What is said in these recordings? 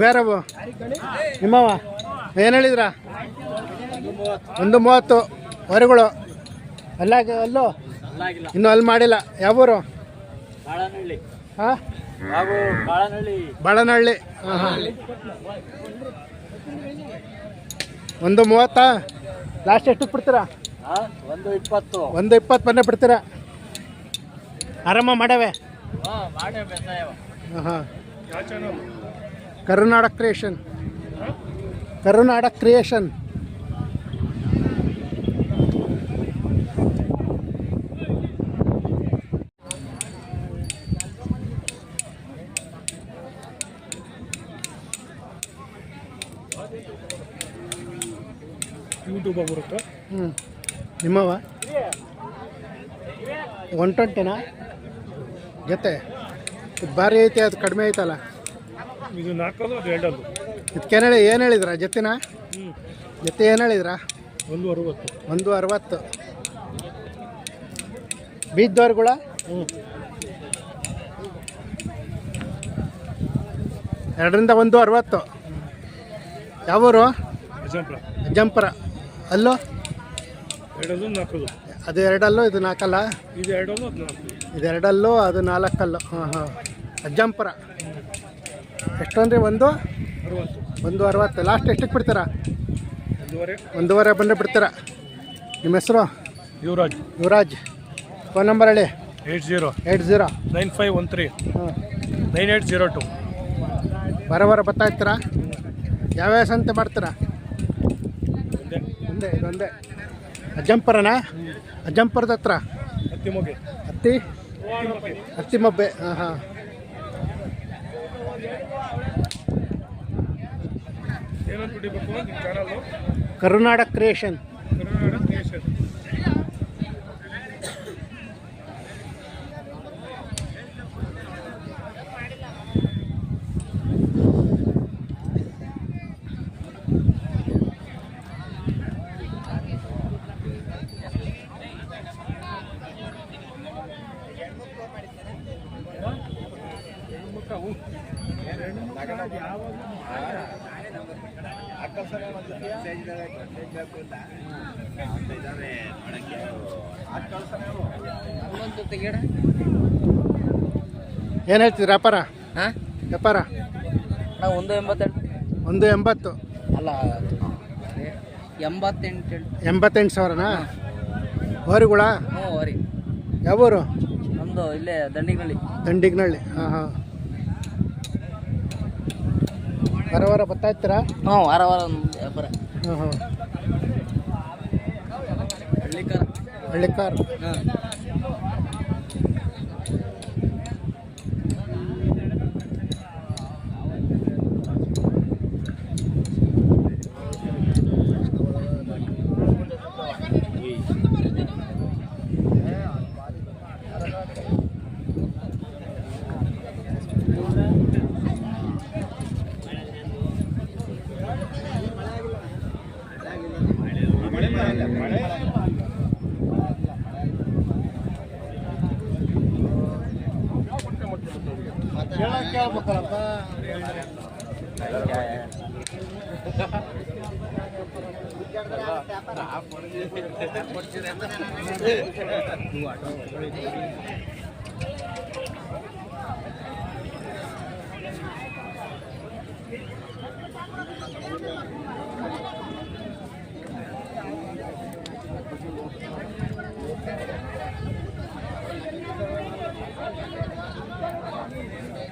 ಬೇರವು ನಿಮ್ಮವ ಏನು ಹೇಳಿದ್ರ? ಒಂದು ಮೂವತ್ತು. ವರೆಗಳು ಅಲ್ಲಾಗ ಅಲ್ಲೋ? ಅಲ್ಲಾಗಿಲ್ಲ. ಇನ್ನೂ ಅಲ್ಲಿ ಮಾಡಿಲ್ಲ. ಯಾವೂರು? ಊರು ಹಾಂ? ಬಾಳನಹಳ್ಳಿ. ಹಾಂ ಹಾಂ. ಒಂದು ಮೂವತ್ತಾ? ಲಾಸ್ಟ್ ಎಷ್ಟಕ್ಕೆ ಬಿಡ್ತೀರಾ? ಒಂದು ಇಪ್ಪತ್ತು. ಒಂದು ಇಪ್ಪತ್ತು ಬಿಡ್ತೀರಾ? ಆರಾಮ ಮಾಡವೆ ಹಾ ಹಾಂ. Karunada creation. Karunada creation. YouTube ಬರುತ್ತೆ. ಹ್ಞೂ ನಿಮ್ಮವ? ಒನ್ ಟ್ವೆಂಟಿನಾ ಜೊತೆ. ಇದು ಭಾರಿ ಐತೆ ಅದು ಕಡಿಮೆ ಐತಲ್ಲ? ಇದು ನಾಲ್ಕದು ಅದು ಎರಡಲ್ಲು? ಇದಕ್ಕೇನು ಹೇಳಿ ಏನು ಹೇಳಿದ್ರ ಜೊತೆನ? ಜೊತೆ ಏನು ಹೇಳಿದ್ರ? ಒಂದು ಅರವತ್ತು. ಒಂದು ಅರವತ್ತು. ಬೀಜದವ್ರುಗಳ ಹ್ಞೂ ಎರಡರಿಂದ ಒಂದು ಅರವತ್ತು. ಯಾವೂರು? ಅಜ್ಜಂಪುರ. ಅಲ್ಲೋ? ಎರಡಲ್ಲೂ ನಾಲ್ಕದು ಅದು ಎರಡಲ್ಲೂ ಇದು ನಾಲ್ಕಲ್ಲ? ಇದು ಎರಡಲ್ಲೂ ಅದು ನಾಲ್ಕು. ಇದು ಎರಡಲ್ಲೂ ಅದು ನಾಲ್ಕಲ್ಲು. ಹಾಂ ಹಾಂ. ಅಜ್ಜಂಪುರ. ಎಷ್ಟಂದರೆ ಒಂದು? ಒಂದು ಅರವತ್ತು. ಲಾಸ್ಟ್ ಎಷ್ಟಕ್ಕೆ ಬಿಡ್ತೀರಾ? ಒಂದೂವರೆ ಒಂದೂವರೆ ಬಂದರೆ ಬಿಡ್ತೀರಾ? ನಿಮ್ಮ ಹೆಸರು? ಯುವರಾಜ್. ಯುವರಾಜ್. ಫೋನ್ ನಂಬರ್ ಹೇಳಿ. Eight zero. Eight zero. Nine five one three. ಹಾಂ. Nine eight zero two. ಬರ ಬರ ಬರ್ತಾ ಇರ್ತೀರಾ? ಯಾವ್ಯಾವ ಸಂತೆ ಮಾಡ್ತೀರಾ? ಒಂದೇ. ಒಂದೇ ಇದೊಂದೇ. ಅಜ್ಜಂಪುರನಾ? ಅಜ್ಜಂಪುರದ ಹತ್ರ? ಹತ್ತಿ ಮುಗಿ ಹತ್ತಿ? ಹತ್ತಿ ಮಬ್ಬೆ ಹಾಂ. ಹಾಂ ಕರುನಾಡ ಕ್ರಿಯೇಷನ್. ಕರ್ನಾಟಕ ಕ್ರಿಯೇಷನ್ ಏನು ಹೇಳ್ತಿದ್ರಿ ವ್ಯಾಪಾರ? ಹಾಂ? ವ್ಯಾಪಾರ? ನಾವು ಒಂದು ಎಂಬತ್ತೆಂಟು. ಒಂದು ಎಂಬತ್ತು. ಅಲ್ಲ ಎಂಬತ್ತೆಂಟು ಎಂಬತ್ತೆಂಟು ಸಾವಿರನಾ? ಹೋರಿಗಳ? ಹ್ಞೂ ವರಿ ಯಾವೂರು? ನಮ್ಮದು ಇಲ್ಲೇ ದಂಡಿಗ್ನಳ್ಳಿ. ದಂಡಿಗ್ನಳ್ಳಿ ಹಾಂ ಹಾಂ. ಬರ ವಾರ ಬರ್ತಾ ಇರ್ತೀರಾ? ಹ್ಞೂ ವಾರ ವಾರ ವ್ಯಾಪಾರ. ಹಾಂ ಹಾಂ ಹಳ್ಳಿಕಾರ ಹಳ್ಳಿಕಾರ್ ಹಾಂ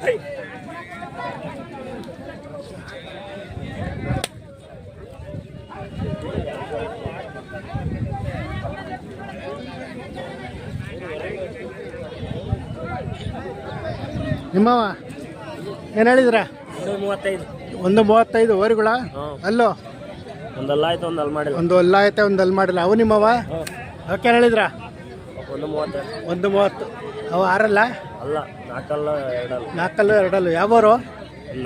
Hey! ನಿಮ್ಮವ ಏನು ಹೇಳಿದ್ರ? ಒಂದು ಮೂವತ್ತೈದು. ಒಂದು ಮೂವತ್ತೈದು ಹೋರಿಗಳ? ಅಲ್ಲೋ? ಒಂದು ಅಲ್ಲಿ ಮಾಡಿಲ್ಲ. ಒಂದು ಅಲ್ಲ ಐತೆ ಒಂದು ಅಲ್ಲಿ ಮಾಡಿಲ್ಲ. ಅವು ನಿಮ್ಮವ ಅವಕ್ಕೆ ಹೇಳಿದ್ರ? ಒಂದು ಒಂದು ಮೂವತ್ತು. ಅವ ಆರಲ್ಲ? ಅಲ್ಲ ನಾಲ್ಕಲ್ಲ ಎರಡಲ್ಲ. ನಾಲ್ಕಲ್ಲು ಎರಡಲ್ಲು. ಯಾವೂರು?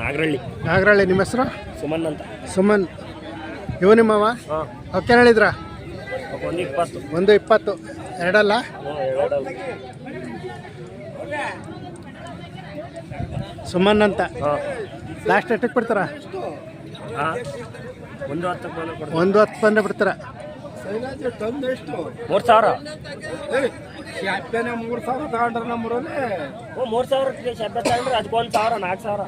ನಾಗರಳ್ಳಿ. ನಾಗರಳ್ಳಿ ನಿಮ್ಮ ಹೆಸರು? ಸುಮನ್ ಅಂತ. ಸುಮನ್. ಇವು ನಿಮ್ಮವ ಅವಕ್ಕೆ ಹೇಳಿದ್ರ? ಒಂದು ಇಪ್ಪತ್ತು. ಒಂದು ಇಪ್ಪತ್ತು. ಎರಡಲ್ಲ? ಎರಡಲ್ಲ. ಸುಮನ್ ಅಂತ. ಹಾಂ. ಲಾಸ್ಟ್ ಎಷ್ಟಕ್ಕೆ ಬಿಡ್ತಾರ? ಒಂದು ಕೊಡ್ತೀನಿ ಒಂದು ಹತ್ತು ಬಂದ್ರೆ ಬಿಡ್ತಾರ? ಮೂರು ಸಾವಿರ? ಮೂರು ಸಾವಿರ ತಗೊಂಡ್ರೆ ನಮ್ಮೂರಲ್ಲಿ ಓ ಮೂರು ಸಾವಿರ ಶಬ್ದ ತಗೊಂಡ್ರೆ ಅದಕ್ಕೆ ಒಂದು ಸಾವಿರ ನಾಲ್ಕು ಸಾವಿರ.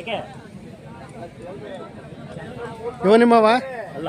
ಏಕೆ ಇವ ನಿಮ್ಮವ? ಅಲ್ಲ.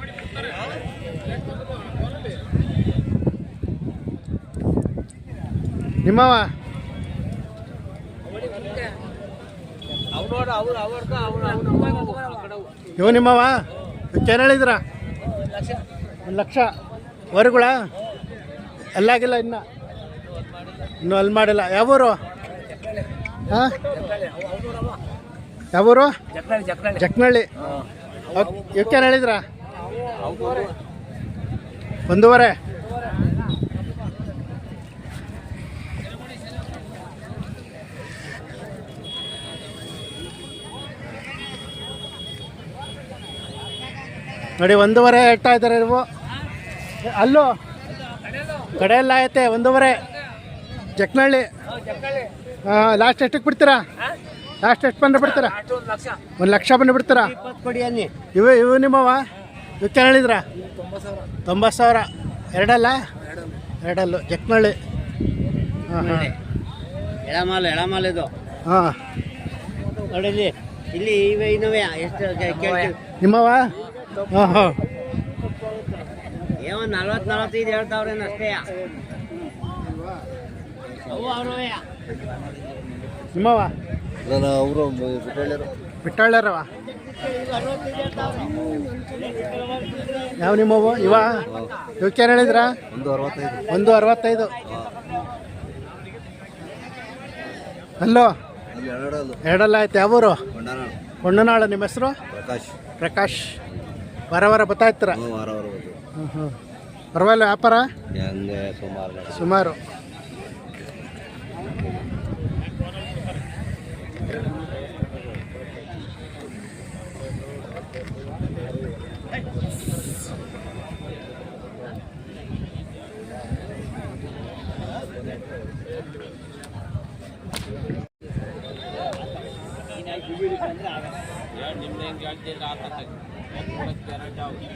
ನಿಮ್ಮವ ಇವ ನಿಮ್ಮವ ಏನು ಹೇಳಿದ್ರ? ಒಂದು ಲಕ್ಷ. ವರೆಗಳ ಅಲ್ಲಾಗಿಲ್ಲ ಇನ್ನ. ಇನ್ನೂ ಅಲ್ಲಿ ಮಾಡಿಲ್ಲ. ಯಾವೂರು? ಹಾಂ? ಯಾವೂರು? ಜಕ್ನಳ್ಳಿ ಇವಕ್ಕೇನು ಹೇಳಿದ್ರ? ಒಂದೂವರೆ. ನೋಡಿ ಒಂದೂವರೆ ಹೇಳ್ತಾ ಇದ್ದಾರೆ ನೀವು. ಅಲ್ಲೋ ಕಡೆಯಲ್ಲ ಐತೆ ಒಂದೂವರೆ. ಜಕ್ನಳ್ಳಿ. ಹಾಂ ಲಾಸ್ಟ್ ಎಷ್ಟಕ್ಕೆ ಬಿಡ್ತೀರಾ? ಲಾಸ್ಟ್ ಎಷ್ಟು ಬಂದ್ರೆ ಬಿಡ್ತೀರಾ? ಒಂದು ಲಕ್ಷ ಬಂದು ಬಿಡ್ತೀರಾ? ಇವು ಇವು ನಿಮ್ಮವ? ಇವಕ್ಕೆ ಹೇಳಿದ್ರ? ತೊಂಬತ್ತು ಸಾವಿರ. ಎರಡಲ್ಲ? ಎರಡಲ್ಲು. ಜಕ್ನಳ್ಳಿ. ಹಾಂ ಹಾಂ. ಎಳಮಾಲು ಎಳಮಾಲು ಇದು. ಹಾಂ. ನೋಡಿ ಇಲ್ಲಿ ಇಲ್ಲಿ ಇವೆ ಇನ್ನವೇ. ಎಷ್ಟು ನಿಮ್ಮವ? ಹಾಂ ಹಾಂ ಏನೋ ನಲ್ವತ್ತು ನಲ್ವತ್ತೈದು ಹೇಳ್ತಾವ್ರೇನು ಅಷ್ಟೇ. ನಿಮ್ಮವ ಅವರು ಯಾವ ನಿಮ್ಮವು ಇವ? ಇವಕ್ಕೇನು ಹೇಳಿದ್ರ? ಒಂದು ಅರವತ್ತೈದು. ಒಂದು ಅರವತ್ತೈದು. ಅಲ್ಲೋ? ಅಲ್ಲಿ ಎರಡಲ್ಲ ಎರಡಲ್ಲ ಆಯ್ತು. ಯಾವೂರು? ಕೊಂಡನಾಳು. ನಿಮ್ಮ ಹೆಸರು? ಪ್ರಕಾಶ್. ಪ್ರಕಾಶ್. ವಾರ ವಾರ ಬರ್ತಾ ಇರ್ತೀರ? ಹ್ಞೂ ವಾರ ವಾರ ಹ್ಞೂ ಹ್ಞೂ ಪರವಾಗಿಲ್ಲ ವ್ಯಾಪಾರ? ಹೆಂಗೆ ಸುಮಾರು ನಡೆ. ಸುಮಾರು. ನಿಮ್ಗೆ ಹೇಳ್ತಿದ್ರೆ ಆ ಥರ ಗ್ಯಾರಂಟಿ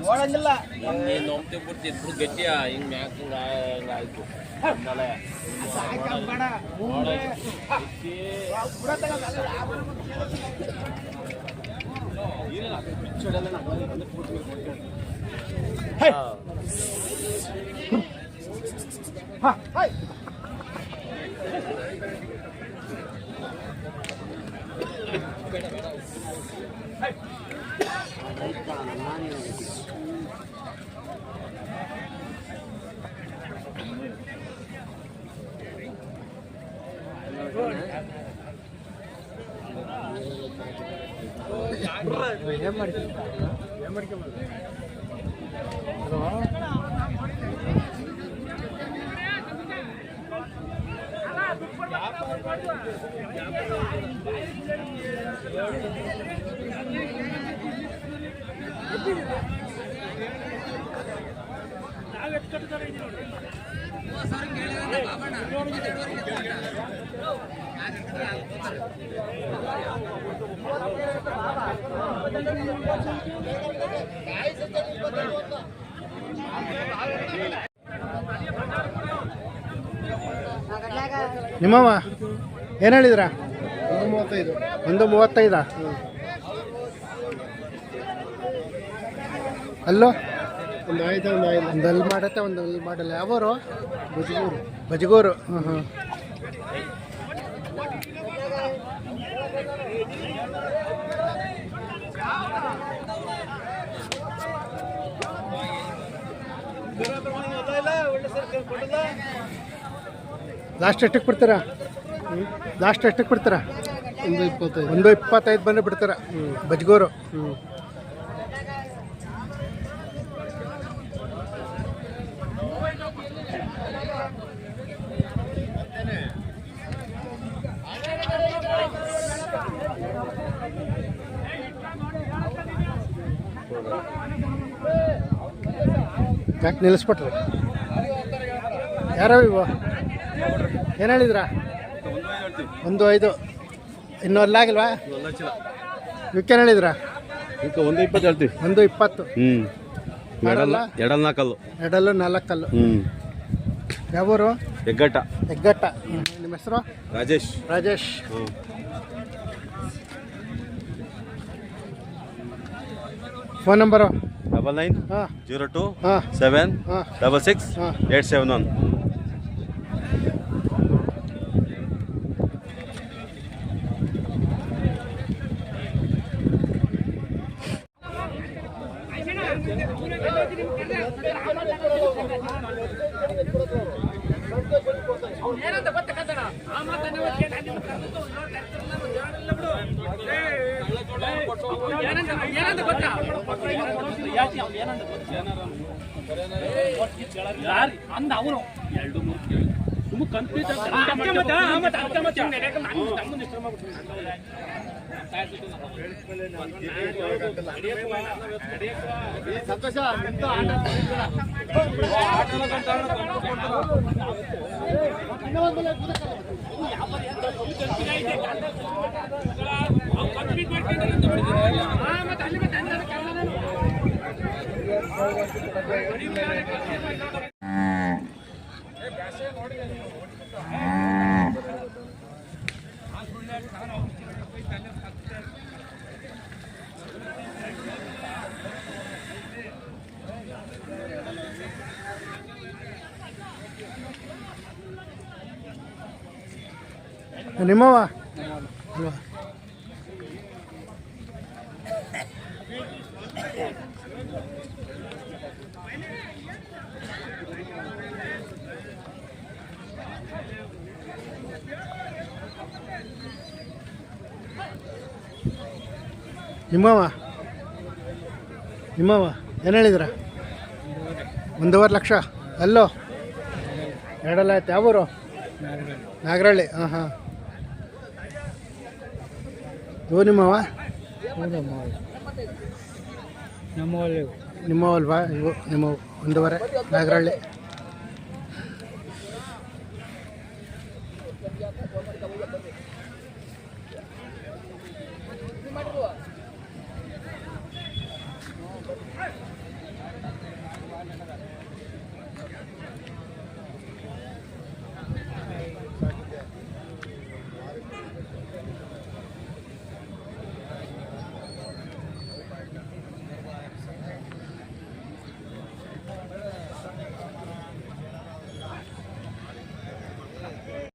ನೋಡಂಗಿಲ್ಲ ಹಿಂಗೆ ನೊಮ್ತೆ ಬಿಡ್ತಿ ಇಬ್ರು ಗಟ್ಟಿಯ ಹಿಂಗೆ ಮ್ಯಾಕ್ ಹಿಂಗೆ ಹಿಂಗಾಯ್ತು ಇರಲ್ಲ ಪಿಚ್ಚಡೆಲ್ಲ ನಾನು ಕೂತ್ಕೊಂಡು ಹಾಂ ಹಾಯ್ ಏನು ಮಾಡ್ತೀವಿ ಏನು ಮಾಡ್ಕೊಂಬಲ್ಲ ನಾವೆಷ್ಟು ಕಟ್ಟಿದ್ದಾರೆ ನಿಮ್ಮವ ಏನು ಹೇಳಿದ್ರ? ಒಂದು ಮೂವತ್ತೈದು ಒಂದು ಮೂವತ್ತೈದ? ಅಲ್ಲೋ? ಒಂದು ಐದು ಒಂದು ಐದು ಒಂದು ಅಲ್ಲಿ ಮಾಡತ್ತೆ ಒಂದು ಅಲ್ಲಿ ಮಾಡಲ್ಲ. ಯಾವರು? ಬಜಗೂರು ಬಜಗೂರು ಹಾಂ ಲಾಸ್ಟ್ ಎಷ್ಟಕ್ಕೆ ಬಿಡ್ತೀರಾ? ಲಾಸ್ಟ್ ಎಷ್ಟಕ್ಕೆ ಬಿಡ್ತೀರಾ? ಒಂದು ಇಪ್ಪತ್ತೈದು. ಒಂದು ಇಪ್ಪತ್ತೈದು ಬಂದರೆ ಬಿಡ್ತಾರೆ? ಬಜ್ಗೂರು ಹ್ಞೂ ಯಾಕೆ ನಿಲ್ಲಿಸ್ಬಿಟ್ರಿ ಯಾರೋ ಇವು ಏನು ಹೇಳಿದ್ರಾ? ಒಂದು ಐದು. ಇನ್ನೂ ಅಲ್ಲಾಗಿಲ್ವಾ ಇವಕ್ಕೇನು ಹೇಳಿದ್ರಾ? ಈಗ ಒಂದು ಇಪ್ಪತ್ತು ಹೇಳ್ತೀವಿ. ಒಂದು ಇಪ್ಪತ್ತು. ಹ್ಞೂ ಮಾಡಲ್ಲ? ಎಡಲ್ ನಾಲ್ಕಲ್ಲು ಎರಡಲ್ಲು ನಾಲ್ಕಲ್ಲು. ಹ್ಞೂ ಯಾವೂರು? ಹೆಗ್ಗಟ್ಟ. ಹೆಗ್ಗಟ್ಟ. ನಿಮ್ಮ ಹೆಸರು? ರಾಜೇಶ್. ರಾಜೇಶ್. ಹ್ಞೂ ಫೋನ್ ನಂಬರು ಡಬಲ್ ನೈನ್ ಹಾಂ. ಜೀರೋ ಟು ಹಾಂ. Seven double six eight seven one ಅಂದ ಅವನು ಎರಡು ಮೂರು ಸುಮ್ಮ ಕನ್ಫ್ಯೂಸ್ ನಿಮ್ಮವ ಅಲ್ವಾ ನಿಮ್ಮವ ನಿಮ್ಮವ ಏನು ಹೇಳಿದ್ರ? ಒಂದೂವರೆ ಲಕ್ಷ. ಅಲ್ಲೋ ಎರಡಲ್ಲ ಆಯ್ತು? ಯಾವೂರು ನಾಗರಹಳ್ಳಿ. ಹಾಂ ಹಾಂ. ಇವು ನಿಮ್ಮವ ನಿಮ್ಮವಲ್ವಾ ಇವು ನಿಮ್ಮ ಒಂದೂವರೆ ನಾಗರಹಳ್ಳಿ.